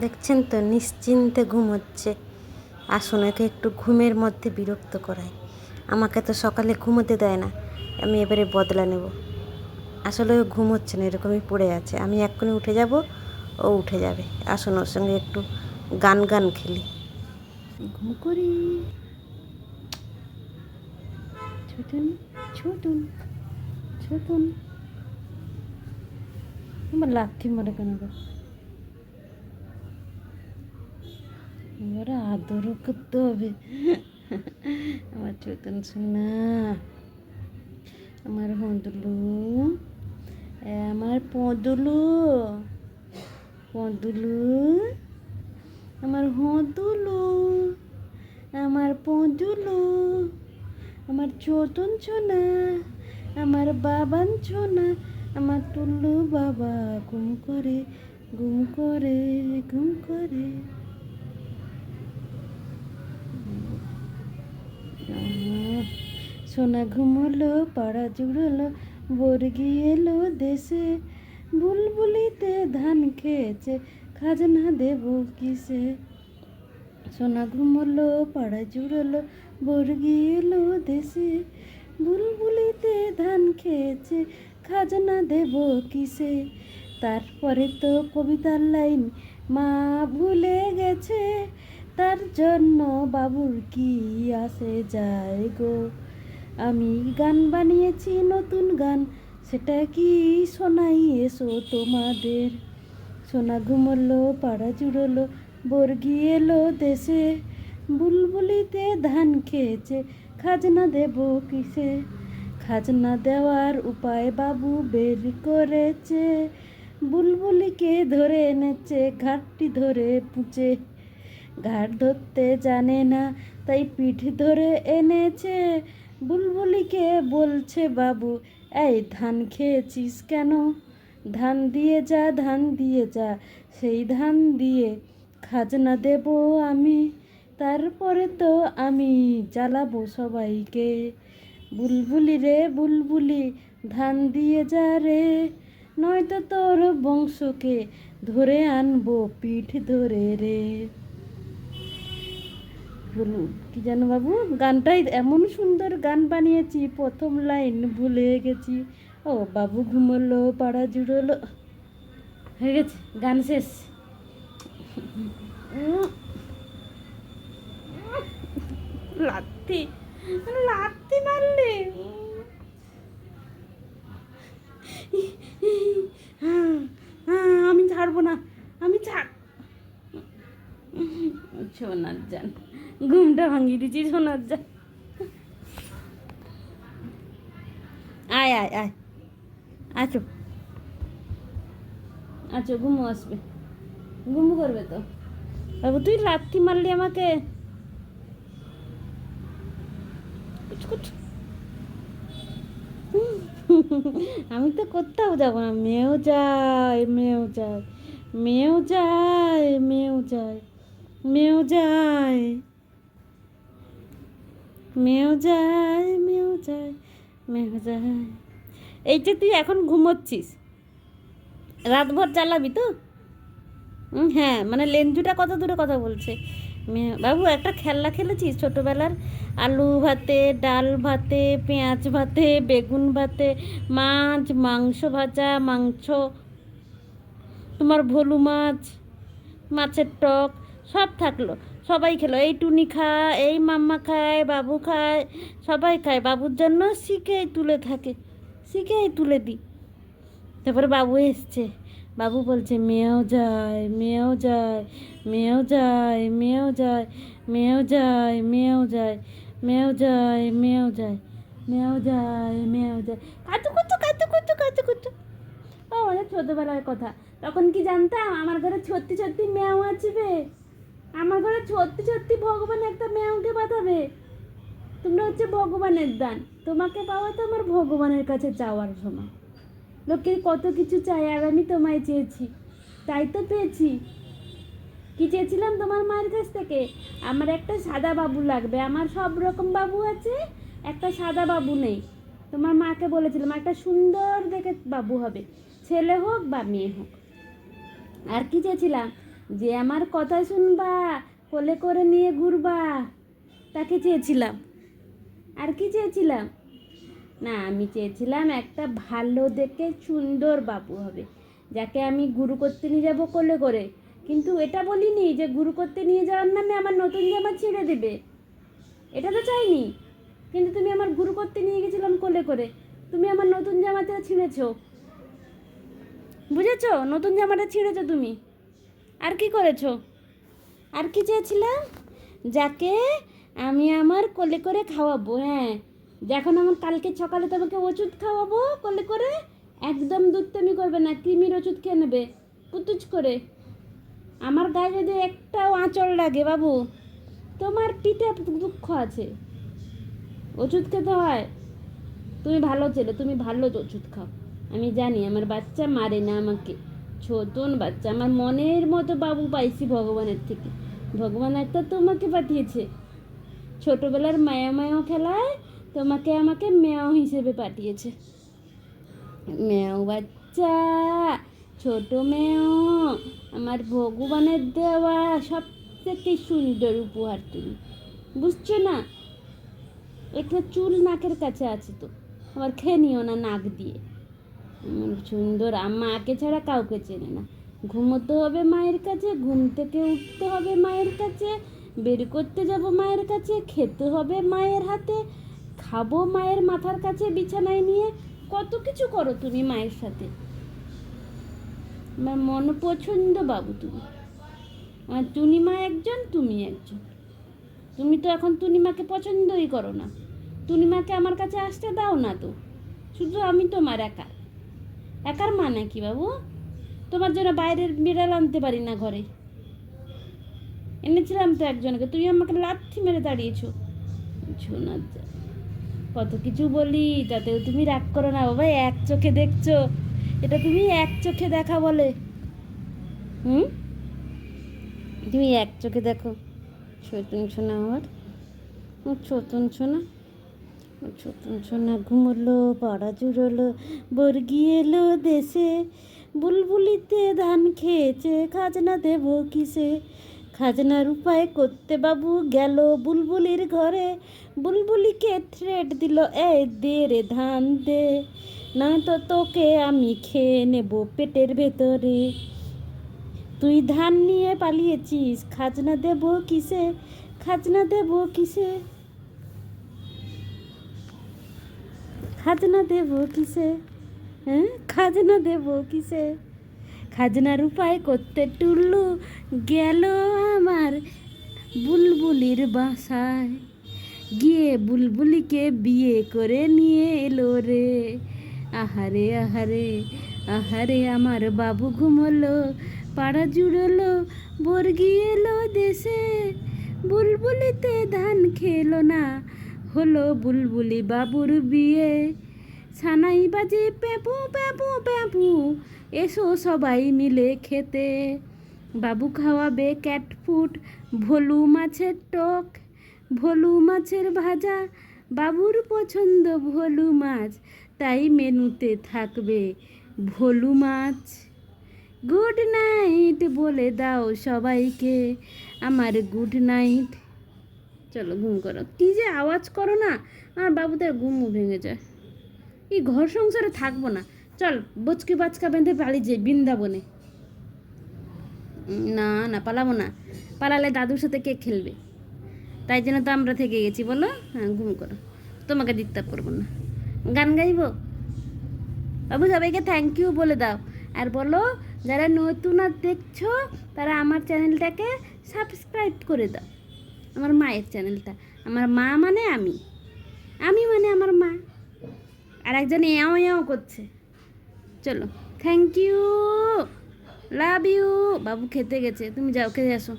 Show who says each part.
Speaker 1: দেখছেন তো, নিশ্চিন্তে ঘুম হচ্ছে। আসুন একে একটু ঘুমের মধ্যে বিরক্ত করায়। আমাকে তো সকালে ঘুমোতে দেয় না, আমি এবারে বদলা নেব। আসলে ও ঘুম হচ্ছে না, এরকমই পড়ে আছে। আমি এক্ষুনি উঠে যাব, ও উঠে যাবে। আসুন ওর সঙ্গে একটু গান গান খেলি। ঘুম করি। ছোটুন ছোটুন ছোটুন। আমার লাথি মনে কেন এবার আদরও করতে হবে আমার চৈতন সোনা আমার হদলু আমার পদলু পদলু আমার হদলু আমার পদলু আমার চোতন ছোনা আমার বাবান ছোনা আমার টুল্লু বাবা ঘুম করে ঘুম করে ঘুম করে আমার সোনা ঘুমলো, পাড়া জুড়লো, বর্গি এলো দেশে। বুলবুলিতে ধান খেয়েছে, খাজনা দেব কিসে? সোনা ঘুমলো, পাড়া জুড়লো, বর্গি এলো দেশে। বুলবুলিতে ধান খেয়েছে, খাজনা দেব কিসে? তারপরে তো কবিতার লাইন, মা ভুলে গেছে। তার জন্য বাবুর কি আসে যায় গো? আমি গান বানিয়েছি, নতুন গান, সেটা কি শোনাই এসো তোমাদের? সোনা ঘুমলো, পাড়া জুড়লো, বর্গি এলো দেশে, বুলবুলিতে ধান খেয়েছে, খাজনা দেব কিসে? খাজনা দেওয়ার উপায় বাবু বের করেছে, বুলবুলিকে ধরে এনেছে, ঘাটটি ধরে পুঁচে। ঘাট ধরতে জানে না, তাই পিঠ ধরে এনেছে। বুলবুলিকে বলছে, বাবু, এই ধান খেয়েছিস কেন? ধান দিয়ে যা, ধান দিয়ে যা, সেই ধান দিয়ে খাজনা দেব আমি, তারপরে তো আমি জ্বালাবো সবাইকে। বুলবুলি রে, বুলবুলি, ধান দিয়ে যা রে, নয়তো তোর বংশকে ধরে আনব পিঠ ধরে রে। বলুন, কি জানো বাবু? গানটাই এমন সুন্দর গান বানিয়েছি, প্রথম লাইন ভুলে গেছি। ও বাবু ঘুমোলো, পাড়া জুড়োলো। হয়ে গেছে, গান শেষ। লাত্তি লাত্তি মারলে। আমি ছাড়বো না, আমি ছাড়। সোনার যান ঘুমটা ভাঙিয়ে দিচ্ছি সোনার যান আয় আয় আয়। আছো। আছো, ঘুমো আসবে। ঘুমু করবে তো। বাবু, তুই লাথি মারলি আমাকে। আমি তো কোথাও যাব না। মেয়েও যায় মেয়েও যায় মেয়েও যায় মেয়েও যায় মেয়েও যায় মেয়েও যায় মেয়েও যায় মেয়েও যায়। এই যে তুই এখন ঘুমোচ্ছিস। রাতভর চালাবি তো? হ্যাঁ মানে লেঞ্জুটা কত দূরে কথা বলছে? বাবু, একটা খেলনা খেলেছিস? ছোটোবেলার আলু ভাতে, ডাল ভাতে, পেঁয়াজ ভাতে, বেগুন ভাতে, মাছ, মাংস ভাজা, মাংস, তোমার ভোলু মাছ, মাছের টক, সব থাকল। সবাই খেলো। এই টুনি খায়, এই মাম্মা খায়, বাবু খায়, সবাই খায়। বাবুর জন্য শিখেই তুলে থাকে, শিখেই তুলে দিই। তারপরে বাবু এসছে। বাবু বলছে, মেয়েও যায় মেয়েও যায় মেয়েও যায় মেয়েও যায় মেয়েও যায় মেয়েও যায় মেয়েও যায় মেয়েও যায় মেয়েও যায় মেয়েও যায়। কাতু কুতু কাতু কুতু কাতু কুতু ও অনেক ছোটোবেলার কথা। তখন কি জানতাম? আমার ঘরে সত্যি সত্যি মেয়েও আসবে। আমার ঘরে সত্যি সত্যি ভগবান একটা মেয়েকে বাঁধাবে তোমরা হচ্ছে ভগবানের দান। তোমাকে পাওয়া তো আমার ভগবানের কাছে চাওয়ার সময়। লোকে কত কিছু চাই আর আমি তোমায় চেয়েছি। তাই তো পেয়েছি। কি চেয়েছিলাম তোমার মায়ের কাছ থেকে? আমার একটা সাদা বাবু লাগবে। আমার সব রকম বাবু আছে, একটা সাদা বাবু নেই। তোমার মাকে বলেছিলাম, একটা সুন্দর দেখে বাবু হবে। ছেলে হোক বা মেয়ে হোক। আর কি চেয়েছিলাম? যে আমার কথা শুনবা, কোলে করে নিয়ে ঘুরবা, তাকে চেয়েছিলাম। আর কি চেয়েছিলাম? না, আমি চেয়েছিলাম একটা ভালো দেখে সুন্দর বাবু হবে, যাকে আমি গুরু করতে নিয়ে যাব কোলে করে। কিন্তু এটা বলিনি যে গুরু করতে নিয়ে যাওয়ার নামে আমার নতুন জামা ছিঁড়ে দেবে। এটা তো চাইনি। কিন্তু তুমি আমার গুরু করতে নিয়ে গেছিলাম কোলে করে। তুমি আমার নতুন জামাটা ছিঁড়েছো। বুঝেছ? নতুন জামাটা ছিঁড়েছো তুমি। আর কি করেছ? আর কি চেয়েছিলাম? যাকে আমি আমার কোলে করে খাওয়াবো হ্যাঁ। যখন আমার কালকে সকালে তোমাকে ওষুধ খাওয়াবো কোলে করে, একদম দুধতেমি করবে না, কৃমির ওষুধ খেয়ে নেবে পুতুচ করে। আমার গায়ে যদি একটাও আঁচড় লাগে বাবু, তোমার পিঠে দুঃখ আছে। ওষুধ খেতে হয়। তুমি ভালো ছেলে, তুমি ভালো ওষুধ খাও। আমি জানি আমার বাচ্চা মারে না আমাকে। ছোটন বাচ্চা, আমার মনের মতো বাবু পাইছি ভগবানের থেকে। ভগবান একটা তোমাকে পাঠিয়েছে। ছোটবেলার মায়া মায়া খেলায় তোমাকে আমাকে মেয় হিসেবে পাঠিয়েছে। মেয় বাচ্চা, ছোট মেয় আমার ভগবানের দেওয়া সব থেকে সুন্দর উপহার তুমি। বুঝছ না? একটা চুল নাকের কাছে আছে তো, আবার খেয়ে নিও না নাক দিয়ে। সুন্দর। মাকে ছাড়া কাউকে চেনে না। ঘুমোতে হবে মায়ের কাছে, ঘুম থেকে উঠতে হবে মায়ের কাছে, বের করতে যাব মায়ের কাছে, খেতে হবে মায়ের হাতে, খাব মায়ের মাথার কাছে বিছানায় নিয়ে। কত কিছু করো তুমি মায়ের সাথে। আমার মন পছন্দ বাবু তুমি। আমার টুনিমা একজন, তুমি একজন। তুমি তো এখন টুনিমাকে পছন্দই করো না। টুনিমাকে আমার কাছে আসতে দাও না তো। শুধু আমি তোমার একা। একার মা নাকি বাবু? তোমার জন্য বাইরের বিড়াল আনতে পারি না ঘরে। এনেছিলাম তো একজনকে, তুমি আমাকে লাথি মেরে দাঁড়িয়েছো। কত কিছু বলি, তাতেও তুমি রাগ করো না বাবা, এক চোখে দেখছ। এটা তুমি এক চোখে দেখা বলে। হুম? তুমি এক চোখে দেখো। ছোটন শোনা আমার। ছোটন শোনা শোনা ঘুমলো, পাড়া জুড়লো, বর্গি এলো দেশে। বুলবুলিতে ধান খেয়েছে, খাজনা দেব কিসে? খাজনার উপায় করতে বাবু গেল বুলবুলির ঘরে। বুলবুলিকে থ্রেট দিল, এই দে রে ধান দে। না তো তোকে আমি খেয়ে নেব পেটের ভেতরে। তুই ধান নিয়ে পালিয়েছিস, খাজনা দেব কিসে? খাজনা দেব কিসে? খাজনা দেব কিসে? হ্যাঁ? খাজনা দেব কিসে? খাজনার উপায় করতে টুল্লু গেল আমার বুলবুলির বাসায়। গিয়ে বুলবুলিকে বিয়ে করে নিয়ে এলো রে। আহারে আহারে আহারে আমার বাবু ঘুমলো, পাড়া জুড়লো, বর্গি এলো দেশে। বুলবুলিতে ধান খেলো না হলো বুলবুলি বাবুর বিয়ে। ছানাই বাজে প্যাপু প্যাপু প্যাপু, এসো সবাই মিলে খেতে। বাবু খাওয়াবে ক্যাটফুট, ভোলু মাছের টক, ভোলু মাছের ভাজা। বাবুর পছন্দ ভোলু মাছ, তাই মেনুতে থাকবে ভোলু মাছ। গুড নাইট বলে দাও সবাইকে, আমার গুড নাইট। চলো ঘুম করো। কী যে আওয়াজ করো না, আমার বাবুদের ঘুমও ভেঙে যায়। এই ঘর সংসারে থাকব না। চল, বচকি বাচকা বেঁধে পালি যে বৃন্দাবনে। না না, পালাবো না। পালালে দাদুর সাথে কে খেলবে? তাই জন্য তো আমরা থেকে গেছি, বলো? হ্যাঁ ঘুম করো। তোমাকে ডিস্টার্ব করব না। গান গাইবো? বাবু, সবাইকে থ্যাংক ইউ বলে দাও। আর বলো, যারা নতুন আর দেখছ, তারা আমার চ্যানেলটাকে সাবস্ক্রাইব করে দাও। আমার মায়ের চ্যানেলটা। আমার মা মানে আমি। আমি মানে আমার মা। আর একজন এও এও করছে। চলো থ্যাংক ইউ লাভ ইউ বাবু খেতে গেছে। তুমি যাও খেতে আসো।